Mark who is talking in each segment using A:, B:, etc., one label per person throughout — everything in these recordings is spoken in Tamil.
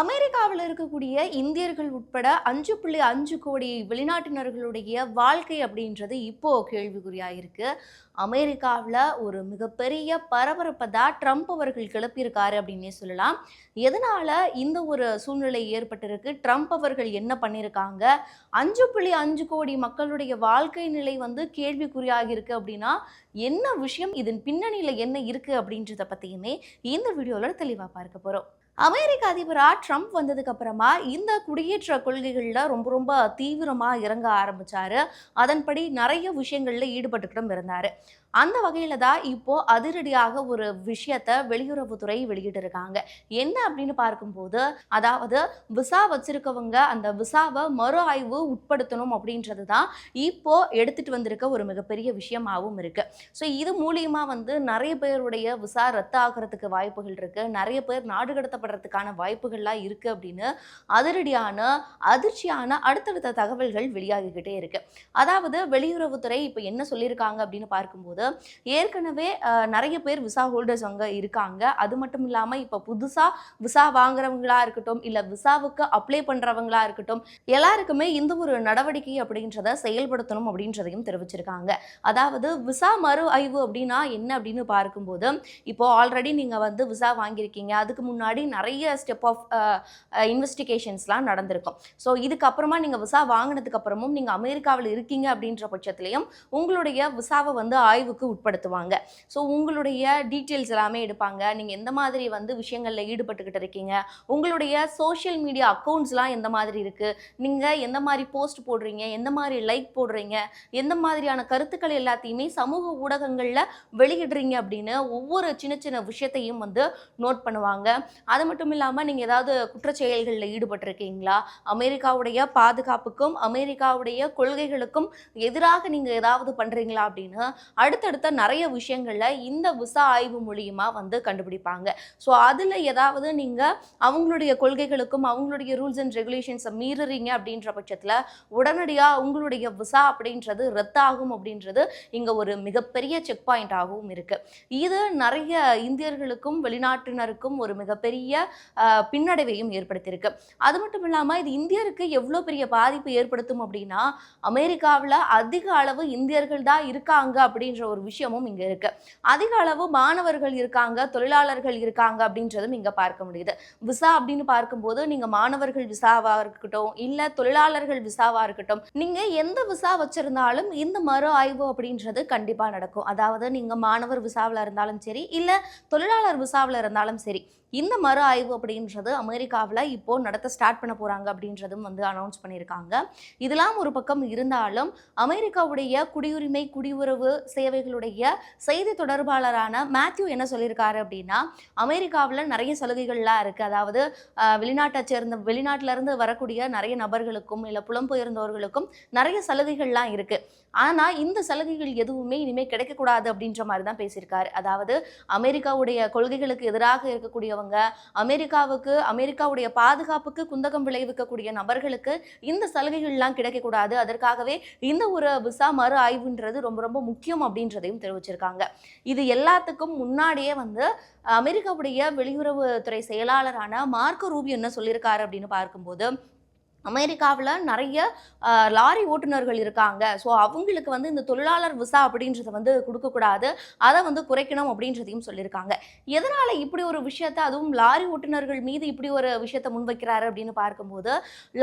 A: அமெரிக்காவில் இருக்கக்கூடிய இந்தியர்கள் உட்பட அஞ்சு புள்ளி அஞ்சு கோடி வெளிநாட்டினர்களுடைய வாழ்க்கை அப்படின்றது இப்போ கேள்விக்குறியாக இருக்கு அமெரிக்காவில் ஒரு மிகப்பெரிய பரபரப்பை தான் ட்ரம்ப் அவர்கள் கிளப்பியிருக்காரு அப்படின்னே சொல்லலாம். எதனால் இந்த ஒரு சூழ்நிலை ஏற்பட்டிருக்கு? ட்ரம்ப் அவர்கள் என்ன பண்ணியிருக்காங்க? அஞ்சு புள்ளி அஞ்சு கோடி மக்களுடைய வாழ்க்கை நிலை வந்து கேள்விக்குறியாகிருக்கு அப்படின்னா என்ன விஷயம்? இதன் பின்னணியில் என்ன இருக்குது அப்படின்றத பற்றியுமே இந்த வீடியோவில் தெளிவாக பார்க்க போகிறோம் அமெரிக்க அதிபராக ட்ரம்ப் வந்ததுக்கு அப்புறமா இந்த குடியேற்ற கொள்கைகளில் ரொம்ப ரொம்ப தீவிரமாக இறங்க ஆரம்பித்தார் அதன்படி நிறைய விஷயங்களில் ஈடுபட்டுக்கிட்டும் இருந்தார். அந்த வகையில் தான் இப்போது அதிரடியாக ஒரு விஷயத்தை வெளியுறவுத்துறை வெளியிட்டிருக்காங்க. என்ன அப்படின்னு பார்க்கும்போது அதாவது விசா வச்சிருக்கவங்க அந்த விசாவை மறு ஆய்வு உட்படுத்தணும் அப்படின்றது தான் இப்போது எடுத்துட்டு வந்திருக்க ஒரு மிகப்பெரிய விஷயமாகவும் இருக்குது ஸோ இது மூலியமாக வந்து நிறைய பேருடைய விசா ரத்து ஆகிறதுக்கு வாய்ப்புகள் இருக்குது நிறைய பேர் நாடு கடத்தப்படுறதுக்கான வாய்ப்புகள்லாம் இருக்குது அப்படின்னு அதிரடியான அதிர்ச்சியான அடுத்தடுத்த தகவல்கள் வெளியாகிக்கிட்டே இருக்குது அதாவது வெளியுறவுத்துறை இப்போ என்ன சொல்லியிருக்காங்க அப்படின்னு பார்க்கும்போது ஏற்கனவே நிறைய பேர் விசா ஹோல்டர்ஸ் அங்கே இருக்காங்க. அது மட்டும் இல்லாமல் இப்போ புதுசாக விசா வாங்குறவங்களா இருக்கட்டும் இல்லை விசாவுக்கு அப்ளை பண்ணுறவங்களா இருக்கட்டும் எல்லாருக்குமே இந்த ஒரு நடவடிக்கை அப்படின்றத செயல்படுத்தணும் அப்படின்றதையும் தெரிவிச்சிருக்காங்க. அதாவது விசா மறு ஆய்வு அப்படின்னா என்ன அப்படின்னு பார்க்கும்போது இப்போ ஆல்ரெடி நீங்கள் வந்து விசா வாங்கியிருக்கீங்க. அதுக்கு முன்னாடி நிறைய ஸ்டெப் ஆஃப் இன்வெஸ்டிகேஷன்ஸ்லாம் நடந்திருக்கும். ஸோ இதுக்கப்புறமா நீங்கள் விசா வாங்கினதுக்கு அப்புறமும் நீங்கள் அமெரிக்காவில் இருக்கீங்க அப்படின்ற பட்சத்துலையும் உங்களுடைய விசாவை வந்து ஆய்வு ஆய்வுக்கு உட்படுத்துவாங்க. ஸோ உங்களுடைய டீட்டெயில்ஸ் எல்லாமே எடுப்பாங்க. நீங்கள் எந்த மாதிரி வந்து விஷயங்களில் ஈடுபட்டுக்கிட்டு இருக்கீங்க? உங்களுடைய சோஷியல் மீடியா அக்கௌண்ட்ஸ்லாம் எந்த மாதிரி இருக்குது நீங்கள் எந்த மாதிரி போஸ்ட் போடுறீங்க? எந்த மாதிரி லைக் போடுறீங்க? எந்த மாதிரியான கருத்துக்கள் எல்லாத்தையுமே சமூக ஊடகங்களில் வெளியிடுறீங்க அப்படின்னு ஒவ்வொரு சின்ன சின்ன விஷயத்தையும் வந்து நோட் பண்ணுவாங்க. அது மட்டும் இல்லாமல் நீங்கள் ஏதாவது குற்றச்செயல்களில் ஈடுபட்டிருக்கீங்களா? அமெரிக்காவுடைய பாதுகாப்புக்கும் அமெரிக்காவுடைய கொள்கைகளுக்கும் எதிராக நீங்கள் ஏதாவது பண்ணுறீங்களா அப்படின்னு? அடுத்த அடுத்தடுத்த நிறைய விஷயங்களில் இந்த விசா ஆய்வு மூலியமாக வந்து கண்டுபிடிப்பாங்க. ஸோ அதில் ஏதாவது நீங்கள் அவங்களுடைய கொள்கைகளுக்கும் அவங்களுடைய ரூல்ஸ் அண்ட் ரெகுலேஷன்ஸை மீறுறீங்க அப்படின்ற பட்சத்தில் உடனடியாக உங்களுடைய விசா அப்படின்றது ரத்தாகும் அப்படின்றது இங்கே ஒரு மிகப்பெரிய செக் பாயிண்டாகவும் இருக்குது இது நிறைய இந்தியர்களுக்கும் வெளிநாட்டினருக்கும் ஒரு மிகப்பெரிய பின்னடைவையும் ஏற்படுத்தியிருக்கு. அது மட்டும் இல்லாமல் இது இந்தியருக்கு எவ்வளோ பெரிய பாதிப்பு ஏற்படுத்தும் அப்படின்னா அமெரிக்காவில் அதிக அளவு இந்தியர்கள் தான் இருக்காங்க அப்படின்ற ஒரு விஷயமும் இங்கே இருக்கு. அதிக அளவு மாணவர்கள் இருக்காங்க தொழிலாளர்கள் இருக்காங்க அப்படின்றதும் இங்கே பார்க்க முடியுது. விசா அப்படின்னு பார்க்கும்போது நீங்கள் மாணவர்கள் விசாவாக இருக்கட்டும் இல்லை தொழிலாளர்கள் விசாவாக இருக்கட்டும் நீங்கள் எந்த விசா வச்சிருந்தாலும் இந்த மறு ஆய்வு அப்படின்றது கண்டிப்பாக நடக்கும். அதாவது நீங்கள் மாணவர் விசாவில் இருந்தாலும் சரி இல்லை தொழிலாளர் விசாவில் இருந்தாலும் சரி இந்த மறு ஆய்வு அப்படின்றது அமெரிக்காவில் இப்போது நடத்த ஸ்டார்ட் பண்ண போகிறாங்க அப்படின்றதும் வந்து அனௌன்ஸ் பண்ணியிருக்காங்க. இதெல்லாம் ஒரு பக்கம் இருந்தாலும் அமெரிக்காவுடைய குடியுரிமை குடியுறவு சேவைகளுடைய செய்தி தொடர்பாளரான மேத்யூ என்ன சொல்லியிருக்காரு அப்படின்னா அமெரிக்காவில் நிறைய சலுகைகள்லாம் இருக்குது அதாவது வெளிநாட்டை சேர்ந்த வெளிநாட்டிலேருந்து வரக்கூடிய நிறைய நபர்களுக்கும் இல்லை புலம்பெயர்ந்தவர்களுக்கும் நிறைய சலுகைகள்லாம் இருக்குது ஆனால் இந்த சலுகைகள் எதுவுமே இனிமேல் கிடைக்கக்கூடாது அப்படின்ற மாதிரி தான் பேசியிருக்காரு. அதாவது அமெரிக்காவுடைய கொள்கைகளுக்கு எதிராக இருக்கக்கூடிய இருந்தவங்க அமெரிக்காவுக்கு அமெரிக்காவுடைய பாதுகாப்புக்கு குந்தகம் விளைவிக்கக்கூடிய நபர்களுக்கு இந்த சலுகைகள்லாம் கிடைக்கக்கூடாது. அதற்காகவே இந்த ஒரு விசா மறு ஆய்வுன்றது ரொம்ப ரொம்ப முக்கியம் அப்படின்றதையும் தெரிவிச்சிருக்காங்க. இது எல்லாத்துக்கும் முன்னாடியே வந்து அமெரிக்காவுடைய வெளியுறவுத்துறை செயலாளரான மார்க்கோ ரூபியோ என்ன சொல்லியிருக்காரு அப்படின்னு பார்க்கும்போது அமெரிக்காவில் நிறைய லாரி ஓட்டுநர்கள் இருக்காங்க. ஸோ அவங்களுக்கு வந்து இந்த தொழிலாளர் விசா அப்படின்றத வந்து கொடுக்கக்கூடாது அதை வந்து குறைக்கணும் அப்படின்றதையும் சொல்லியிருக்காங்க. எதனால் இப்படி ஒரு விஷயத்தை அதுவும் லாரி ஓட்டுநர்கள் மீது இப்படி ஒரு விஷயத்தை முன்வைக்கிறாரு அப்படின்னு பார்க்கும்போது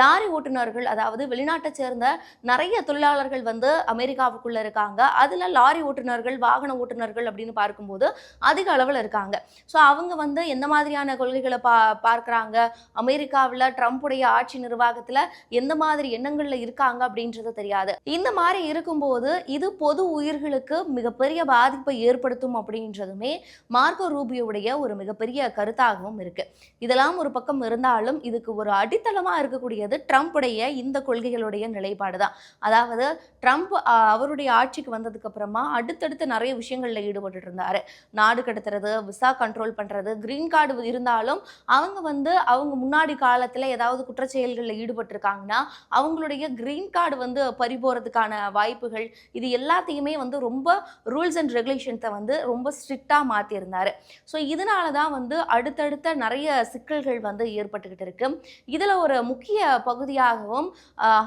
A: லாரி ஓட்டுநர்கள் அதாவது வெளிநாட்டை சேர்ந்த நிறைய தொழிலாளர்கள் வந்து அமெரிக்காவுக்குள்ளே இருக்காங்க. அதில் லாரி ஓட்டுநர்கள் வாகன ஓட்டுநர்கள் அப்படின்னு பார்க்கும்போது அதிக அளவில் இருக்காங்க. ஸோ அவங்க வந்து எந்த மாதிரியான கொள்கைகளை பா பார்க்குறாங்க? அமெரிக்காவில் ட்ரம்ப்புடைய ஆட்சி நிர்வாகத்தை நிர்வாகத்தில் எந்த மாதிரி எண்ணங்கள்ல இருக்காங்க அப்படின்றது தெரியாது. இந்த மாதிரி இருக்கும்போது இது பொது உயிர்களுக்கு மிகப்பெரிய பாதிப்பை ஏற்படுத்தும் அப்படின்றதுமே மார்க்கோ ரூபியோடைய ஒரு மிகப்பெரிய கருத்தாகவும் இருக்கு. இதெல்லாம் ஒரு பக்கம் இருந்தாலும் இதுக்கு ஒரு அடித்தளமா இருக்கக்கூடியது ட்ரம்ப்புடைய இந்த கொள்கைகளுடைய நிலைப்பாடு தான். அதாவது ட்ரம்ப் அவருடைய ஆட்சிக்கு வந்ததுக்கு அப்புறமா அடுத்தடுத்து நிறைய விஷயங்கள்ல ஈடுபட்டு இருந்தாரு. நாடு கடத்துறது விசா கண்ட்ரோல் பண்றது கிரீன் கார்டு இருந்தாலும் அவங்க வந்து அவங்க முன்னாடி காலத்தில் ஏதாவது குற்றச்செயல்களில் ஈடுபட்டு ஈடுபட்டிருக்காங்கன்னா அவங்களுடைய கிரீன் கார்டு வந்து பறி போகிறதுக்கான வாய்ப்புகள் இது எல்லாத்தையுமே வந்து ரொம்ப ரூல்ஸ் அண்ட் ரெகுலேஷன்ஸை வந்து ரொம்ப ஸ்ட்ரிக்டாக மாற்றியிருந்தார் ஸோ இதனால தான் வந்து அடுத்தடுத்த நிறைய சிக்கல்கள் வந்து ஏற்பட்டுக்கிட்டு இருக்கு. இதில் ஒரு முக்கிய பகுதியாகவும்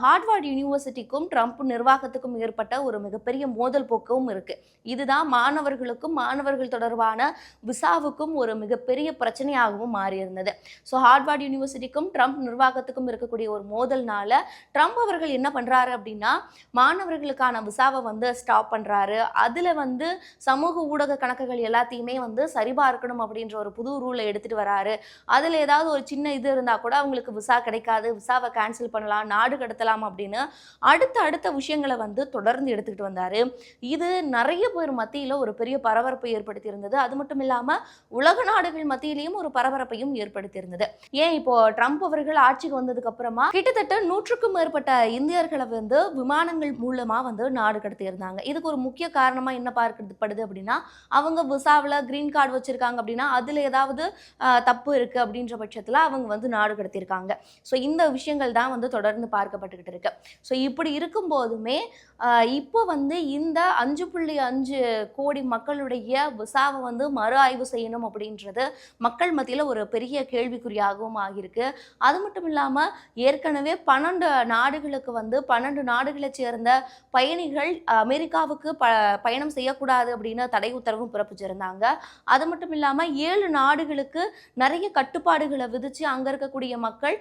A: ஹார்ட்வார்ட் யூனிவர்சிட்டிக்கும் ட்ரம்ப் நிர்வாகத்துக்கும் ஏற்பட்ட ஒரு மிகப்பெரிய மோதல் போக்கும் இருக்கு. இதுதான் மாணவர்களுக்கும் மாணவர்கள் தொடர்பான விசாவுக்கும் ஒரு மிகப்பெரிய பிரச்சனையாகவும் மாறியிருந்தது. ஸோ ஹார்ட்வார்ட் யூனிவர்சிட்டிக்கும் ட்ரம்ப் நிர்வாகத்துக்கும் இருக்கக்கூடிய ஒரு மோதல்னால ட்ரம்ப் அவர்கள் என்ன பண்ணுறாரு அப்படின்னா மாணவர்களுக்கான விசாவை வந்து ஸ்டாப் பண்ணுறாரு அதில் வந்து சமூக ஊடக கணக்குகள் எல்லாத்தையுமே வந்து சரிபார்க்கணும் அப்படின்ற ஒரு புது ரூலை எடுத்துகிட்டு வராரு. அதில் ஏதாவது ஒரு சின்ன இது இருந்தால் கூட அவங்களுக்கு விசா கிடைக்காது விசாவை கேன்சல் பண்ணலாம் நாடு கடத்தலாம் அப்படின்னு அடுத்த அடுத்த விஷயங்களை வந்து தொடர்ந்து எடுத்துக்கிட்டு வந்தார். இது நிறைய பேர் மத்தியில் ஒரு பெரிய பரபரப்பை ஏற்படுத்தி இருந்தது அது மட்டும் இல்லாமல் உலக நாடுகள் மத்தியிலையும் ஒரு பரபரப்பையும் ஏற்படுத்தி இருந்தது ஏன் இப்போ ட்ரம்ப் அவர்கள் ஆட்சிக்கு வந்ததுக்கு அப்புறமா கிட்டத்தட்ட நூற்றுக்கும் மேற்பட்ட இந்தியர்களை வந்து விமானங்கள் மூலமா வந்து நாடு கடத்தி இருந்தாங்க. இதுக்கு ஒரு முக்கிய காரணமா என்ன பார்க்கப்படுது அப்படின்னா அவங்க விசாவில் கிரீன் கார்டு வச்சிருக்காங்க அப்படின்னா அதுல ஏதாவது தப்பு இருக்கு அப்படின்ற பட்சத்தில் அவங்க வந்து நாடு கடத்தியிருக்காங்க. ஸோ இந்த விஷயங்கள் தான் வந்து தொடர்ந்து பார்க்கப்பட்டுக்கிட்டு இருக்கு. ஸோ இப்படி இருக்கும் போதுமே இப்போ வந்து இந்த அஞ்சு புள்ளி அஞ்சு கோடி மக்களுடைய விசாவை வந்து மறு ஆய்வு செய்யணும் அப்படின்றது மக்கள் மத்தியில் ஒரு பெரிய கேள்விக்குறியாகவும் ஆகியிருக்கு. அது மட்டும் இல்லாமல் ஏற்கனவே பன்னெண்டு நாடுகளுக்கு வந்து பன்னெண்டு நாடுகளை சேர்ந்த பயணிகள் அமெரிக்காவுக்கு ப பயணம் செய்யக்கூடாது அப்படின்னு தடை உத்தரவும் பிறப்பிச்சிருந்தாங்க. அது மட்டும் இல்லாமல் ஏழு நாடுகளுக்கு நிறைய கட்டுப்பாடுகளை விதித்து அங்கே இருக்கக்கூடிய மக்கள்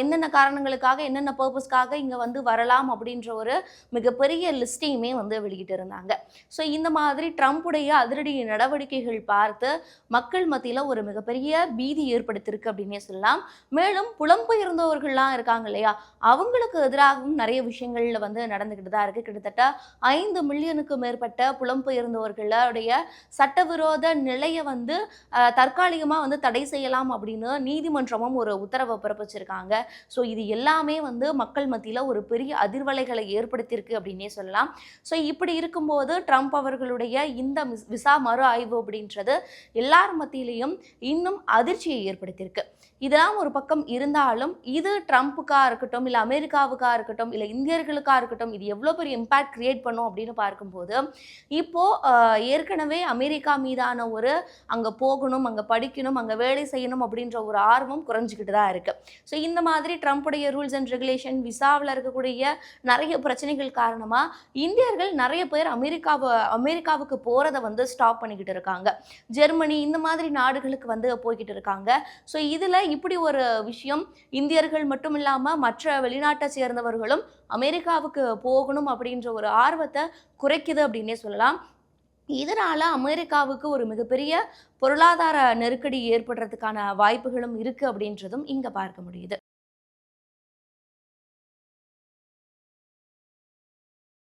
A: என்னென்ன காரணங்களுக்காக என்னென்ன பர்பஸ்க்காக இங்கே வந்து வரலாம் அப்படின்ற ஒரு மிகப்பெரிய லிஸ்ட்டையுமே வந்து வெளியிட்டு இருந்தாங்க. ஸோ இந்த மாதிரி ட்ரம்ப்புடைய அதிரடி நடவடிக்கைகள் பார்த்து மக்கள் மத்தியில் ஒரு மிகப்பெரிய பீதி ஏற்படுத்தியிருக்கு அப்படின்னே சொல்லலாம். மேலும் புலம்பெயர்ந்தவர்கள்லாம் இருக்காங்க. இல்லையா? அவங்களுக்கு எதிராகவும் நிறைய விஷயங்கள்ல வந்து நடந்துக்கிட்டு தான் இருக்கு. கிட்டத்தட்ட ஐந்து மில்லியனுக்கு மேற்பட்ட புலம்பெயர்ந்தவர்களுடைய சட்டவிரோத நிலையை வந்து தற்காலிகமாக தற்காலிகமா வந்து தடை செய்யலாம் அப்படின்னு நீதிமன்றமும் ஒரு உத்தரவை பிறப்பிச்சிருக்காங்க. ஸோ இது எல்லாமே வந்து மக்கள் மத்தியில் ஒரு பெரிய அதிர்வலைகளை ஏற்படுத்தியிருக்கு அப்படின்னே சொல்லலாம். ஸோ இப்படி இருக்கும்போது ட்ரம்ப் அவர்களுடைய இந்த விசா மறு ஆய்வு அப்படின்றது எல்லார் மத்தியிலையும் இன்னும் அதிர்ச்சியை ஏற்படுத்தியிருக்கு. இதெல்லாம் ஒரு பக்கம் இருந்தாலும் இது ட்ரம்ப் யூரோப்புக்காக இருக்கட்டும் இல்லை அமெரிக்காவுக்காக இருக்கட்டும் இல்லை இந்தியர்களுக்காக இருக்கட்டும் இது எவ்வளோ பெரிய இம்பேக்ட் க்ரியேட் பண்ணும் அப்படின்னு பார்க்கும்போது இப்போது ஏற்கனவே அமெரிக்கா மீதான ஒரு அங்கே போகணும் அங்கே படிக்கணும் அங்கே வேலை செய்யணும் அப்படின்ற ஒரு ஆர்வம் குறைஞ்சிக்கிட்டு தான் இருக்குது ஸோ இந்த மாதிரி ட்ரம்ப்புடைய ரூல்ஸ் அண்ட் ரெகுலேஷன் விசாவில் இருக்கக்கூடிய நிறைய பிரச்சனைகள் காரணமாக இந்தியர்கள் நிறைய பேர் அமெரிக்காவை அமெரிக்காவுக்கு போகிறத வந்து ஸ்டாப் பண்ணிக்கிட்டு இருக்காங்க. ஜெர்மனி இந்த மாதிரி நாடுகளுக்கு வந்து போய்கிட்டு இருக்காங்க. ஸோ இதில் இப்படி ஒரு விஷயம் இந்தியர்கள் மட்டும் இல்லாமல் மற்ற வெளிநாட்டை சேர்ந்தவர்களும் அமெரிக்காவுக்கு போகணும் அப்படின்ற ஒரு ஆர்வத்தை குறைக்குது அப்படின்னே சொல்லலாம். இதனால் அமெரிக்காவுக்கு ஒரு மிகப்பெரிய பொருளாதார நெருக்கடி ஏற்படுறதுக்கான வாய்ப்புகளும் இருக்குது அப்படின்றதும் இங்கே பார்க்க முடியுது.